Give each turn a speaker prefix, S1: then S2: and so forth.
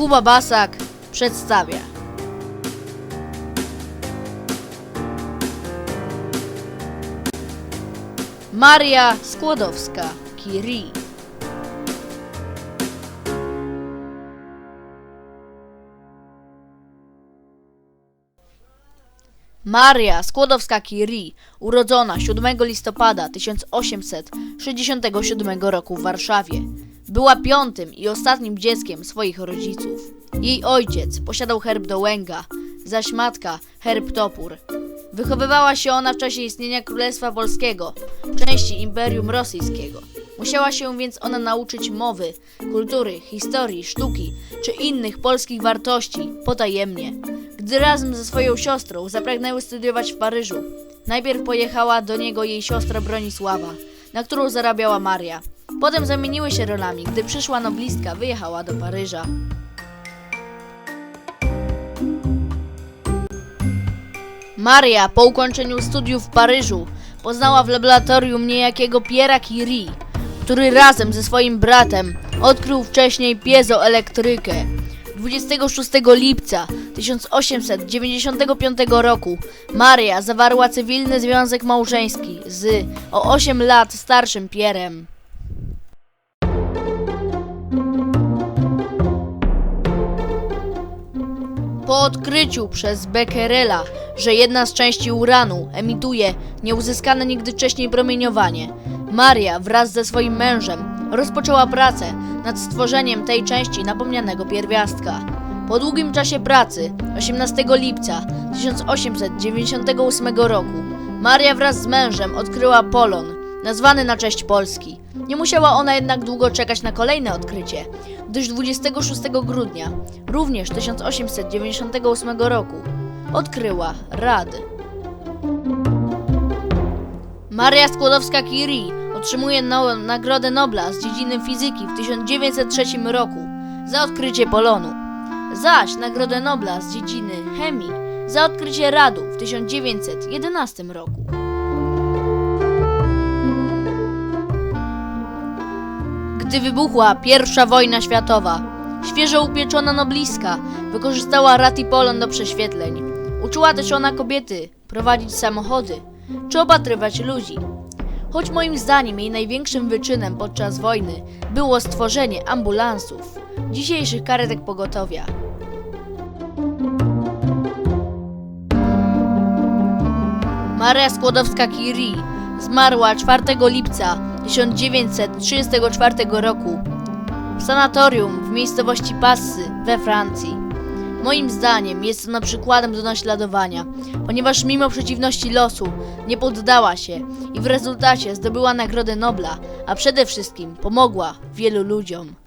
S1: Kuba Basak przedstawia. Maria Skłodowska-Curie. Maria Skłodowska-Curie, urodzona 7 listopada 1867 roku w Warszawie, była piątym i ostatnim dzieckiem swoich rodziców. Jej ojciec posiadał herb Dołęga, zaś matka herb Topór. Wychowywała się ona w czasie istnienia Królestwa Polskiego, części Imperium Rosyjskiego. Musiała się więc ona nauczyć mowy, kultury, historii, sztuki czy innych polskich wartości potajemnie. Gdy razem ze swoją siostrą zapragnęły studiować w Paryżu, najpierw pojechała do niego jej siostra Bronisława, na którą zarabiała Maria. Potem zamieniły się rolami, gdy przyszła noblistka, wyjechała do Paryża. Maria po ukończeniu studiów w Paryżu poznała w laboratorium niejakiego Pierre'a Curie, który razem ze swoim bratem odkrył wcześniej piezoelektrykę. 26 lipca 1895 roku Maria zawarła cywilny związek małżeński z o 8 lat starszym Pierrem. Po odkryciu przez Becquerela, że jedna z części uranu emituje nieuzyskane nigdy wcześniej promieniowanie, Maria wraz ze swoim mężem rozpoczęła pracę nad stworzeniem tej części napomnianego pierwiastka. Po długim czasie pracy, 18 lipca 1898 roku, Maria wraz z mężem odkryła polon, nazwany na cześć Polski. Nie musiała ona jednak długo czekać na kolejne odkrycie, gdyż 26 grudnia, również 1898 roku, odkryła rad. Maria Skłodowska-Curie otrzymuje no Nagrodę Nobla z dziedziny fizyki w 1903 roku za odkrycie polonu, zaś Nagrodę Nobla z dziedziny chemii za odkrycie radu w 1911 roku. Gdy wybuchła I wojna światowa, świeżo upieczona noblistka wykorzystała rad i polon do prześwietleń. Uczyła też ona kobiety prowadzić samochody czy opatrywać ludzi. Choć moim zdaniem jej największym wyczynem podczas wojny było stworzenie ambulansów, dzisiejszych karetek pogotowia. Maria Skłodowska-Curie zmarła 4 lipca 1934 roku w sanatorium w miejscowości Passy we Francji. Moim zdaniem jest ona przykładem do naśladowania, ponieważ mimo przeciwności losu nie poddała się i w rezultacie zdobyła Nagrodę Nobla, a przede wszystkim pomogła wielu ludziom.